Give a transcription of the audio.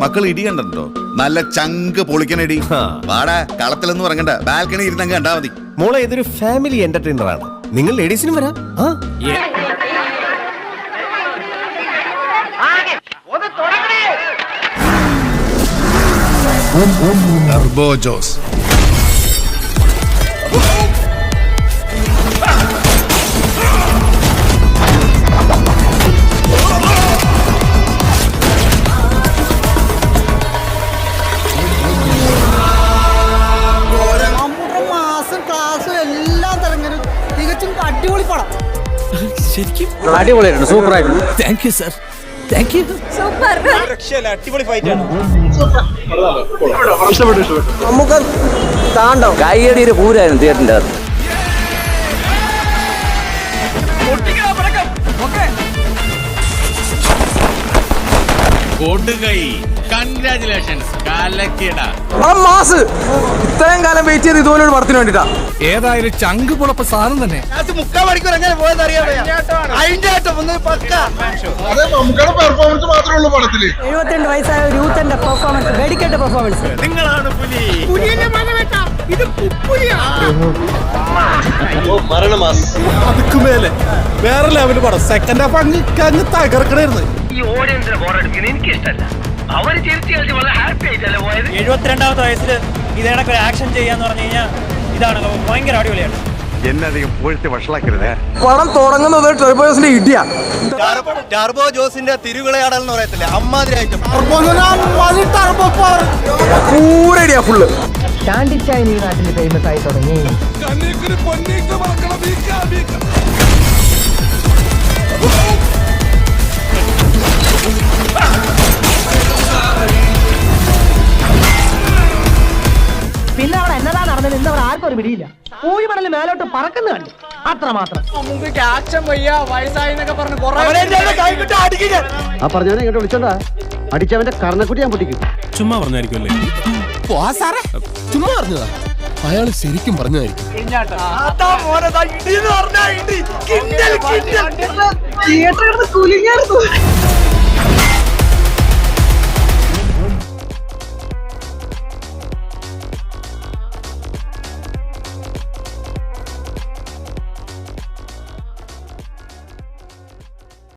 മക്കൾ ഇടി കണ്ടോ നല്ല ചങ്ക് പൊളിക്കണ ഇടി വാടാ കളത്തിലൊന്നും ഇറങ്ങണ്ട ബാൽക്കണി ഇരുന്നങ്ങ് കണ്ടാ മതി. മോളെ ഇതൊരു ഫാമിലി എന്റർടൈനർ ആണ്. നിങ്ങൾ ലേഡീസിനും വരാം. ടർബോ ജോസ്. അടിപൊളി പടം. അടിപൊളിയായിട്ടുണ്ട് സൂപ്പർ ആയിരുന്നു. Thank you sir thank you നമുക്ക് താണ്ടോ? കൈയടിയൊരു പൂരായിരുന്നു തിയേറ്ററിന്റെ അകത്ത്. കൊടുകൈ കൺഗ്രാചുലേഷൻസ് ഇത്രയും വെയിറ്റ് ചെയ്ത് ഇതുപോലെ ഒരു പടത്തിന് വേണ്ടിട്ടാ ഏതായാലും ചങ്ക് പുളപ്പ സാധനം തന്നെ. മുക്കാൽ മണിക്കൂർ എങ്ങനെ പോയെന്ന് പെർഫോമൻസ് മാത്രമേ ഉള്ളൂ പടത്തിൽ. എഴുപത്തിരണ്ട് വയസ്സായ ഒരു യൂത്തിന്റെ പെർഫോമൻസ് വെടിക്കെട്ട് പെർഫോമൻസ് നിങ്ങളാണ് പുലി. അതുക്കുമേലെ വേറെ ലെവൽ പടം. സെക്കൻഡ് ഹാഫ് അങ്ങ് അങ്ങ് തകർക്കണായിരുന്നു. ഈ ഓഡിയൻസിനെ ബോറടിക്കുന്നത് എനിക്ക് ഇഷ്ടമല്ല അവർ ചിരിച്ചു കളിച്ച് വളരെ ഹാപ്പി ആയിട്ടല്ലേ പോയത്? എഴുപത്തിരണ്ടാമത്തെ വയസ്സിൽ ഇതേണക്ക് ഒരു ആക്ഷൻ ചെയ്യാന്ന് പറഞ്ഞു കഴിഞ്ഞാൽ ഇതാണ് ഭയങ്കര അടിപൊളിയാണ്. പടം തുടങ്ങുന്നത് ഇടിയാ. ടർബോ ജോസിന്റെ തിരുവിളയാടൽ എന്ന് പറയത്തില്ലേ? അമ്മാതിരി പൂരടിയാ ഫുള്ള് ഈ നാട്ടിൽ ഫേമസ് ആയി തുടങ്ങി. ആർക്കും ഒരു പിടിയില്ല. പൂഴി മണൽ മേലോട്ട് പറക്കുന്ന കണ്ടു. അത്ര മാത്രം ആ പറഞ്ഞവനെ ഇങ്ങോട്ട് വിളിച്ചോണ്ടാ. അടിച്ചവന്റെ കർണക്കുട്ടി ഞാൻ പൊട്ടിക്കും. ചുമ്മാ പറഞ്ഞായിരിക്കുമല്ലേ? ചുമ്മാ പറഞ്ഞതാ. അയാൾ ശരിക്കും കുലിങ്ങായിരുന്നു